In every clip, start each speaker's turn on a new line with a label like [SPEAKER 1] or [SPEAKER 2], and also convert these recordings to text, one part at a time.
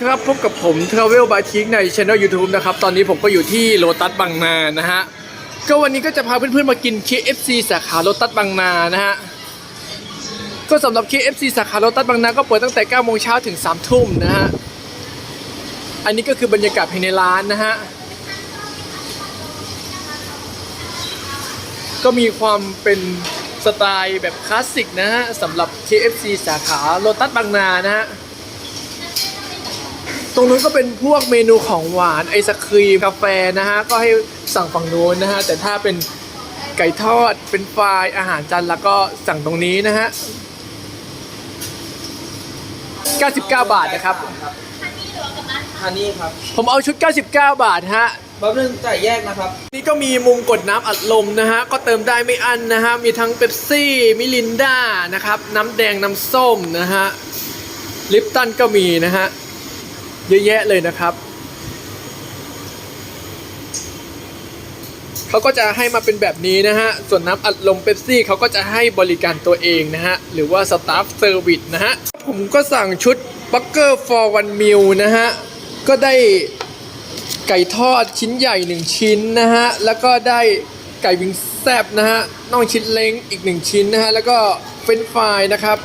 [SPEAKER 1] ครับพบกับผม Travel by t i k ใน Channel YouTube นะครับ ตอนนี้ผมก็อยู่ที่โลตัสบางนานะฮะ ก็วันนี้ก็จะพาเพื่อนๆมากิน KFC สาขาโลตัสบางนานะฮะ ก็สำหรับ KFC สาขาโลตัสบางนาก็เปิดตั้งแต่9โมงเช้าถึง3ทุ่มนะฮะ อันนี้ก็คือบรรยากาศภายในร้านนะฮะ ก็มีความเป็นสไตล์แบบคลาสสิกนะฮะสำหรับ KFC สาขาโลตัสบางนานะฮะ รงนู้นก็เป็นพวกเมนูของหวานไอศครีมกาแฟนะฮะก็ให้สั่งฝั่งนู้นนะฮะแต่ถ้าเป็นไก่ทอดเป็นไฟรายอาหารจานแล้วก็สั่งตรงนี้นะฮะ 99 บาทนะครับ
[SPEAKER 2] อันนี้ครับ
[SPEAKER 1] ผมเอาชุด 99 บาทฮะ
[SPEAKER 2] แป๊บนึงจ่ายแยกนะครับ
[SPEAKER 1] นี่ก็มีมุมกดน้ำอัดลมนะฮะ ก็เติมได้ไม่อั้นนะฮะ มีทั้งเป๊ปซี่ มิลินดานะครับ น้ำแดง น้ำส้มนะฮะ ลิปตันก็มีนะฮะ เยอะแยะเลยนะครับ เขาก็จะให้มาเป็นแบบนี้นะฮะ ส่วนน้ำอัดลมเป๊ปซี่เขาก็จะให้บริการตัวเองนะฮะ หรือว่าสตาฟเซอร์วิสนะฮะ ผมก็สั่งชุดบัคเกอร์ for one meal นะฮะ ก็ได้ไก่ทอดชิ้นใหญ่1ชิ้นนะฮะ แล้วก็ได้ไก่วิงแซบนะฮะน่องชิ้นเล้งอีก1ชิ้นนะฮะ แล้วก็เฟรนฟรายนะครับ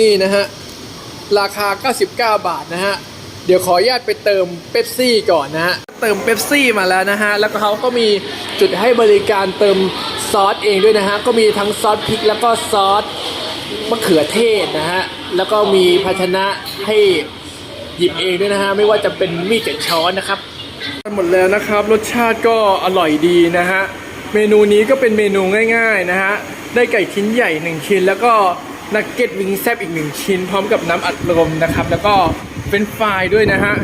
[SPEAKER 1] นี่นะฮะ ราคา 99 บาทนะฮะ เดี๋ยวขออนุญาตไปเติมเป๊ปซี่ก่อนนะฮะ เติมเป๊ปซี่มาแล้วนะฮะ แล้วก็เขาก็มีจุดให้บริการเติมซอสเองด้วยนะฮะ ก็มีทั้งซอสพริกแล้วก็ซอสมะเขือเทศนะฮะ แล้วก็มีภาชนะให้หยิบเองด้วยนะฮะ ไม่ว่าจะเป็นมีดกับช้อนนะครับหมดแล้วนะครับ รสชาติก็อร่อยดีนะฮะ เมนูนี้ก็เป็นเมนูง่าย ๆนะฮะ ได้ไก่ชิ้นใหญ่1ชิ้นแล้วก็ นักเก็ตวิงแซบอีก1ชิ้น พร้อมกับน้ำอัดลมนะครับ แล้วก็เป็นไฟายด้วยนะฮะ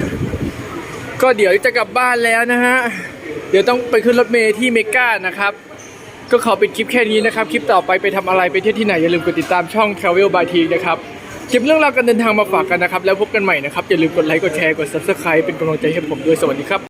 [SPEAKER 1] ก็เดี๋ยวจะกลับบ้านแล้วนะฮะ เดี๋ยวต้องไปขึ้นรถเมล์ที่เมกานะครับ ก็ขอปิดคลิปแค่นี้นะครับ คลิปต่อไปไปทำอะไรไปเที่ยวที่ไหน อย่าลืมกดติดตามช่อง Travel by T นะครับเก็บเรื่องราวการเดินทางมาฝากกันนะครับ แล้วพบกันใหม่นะครับ อย่าลืมกดไลค์กดแชร์กด Subscribe เป็นกำลังใจให้ผมด้วยสวัสดีครับ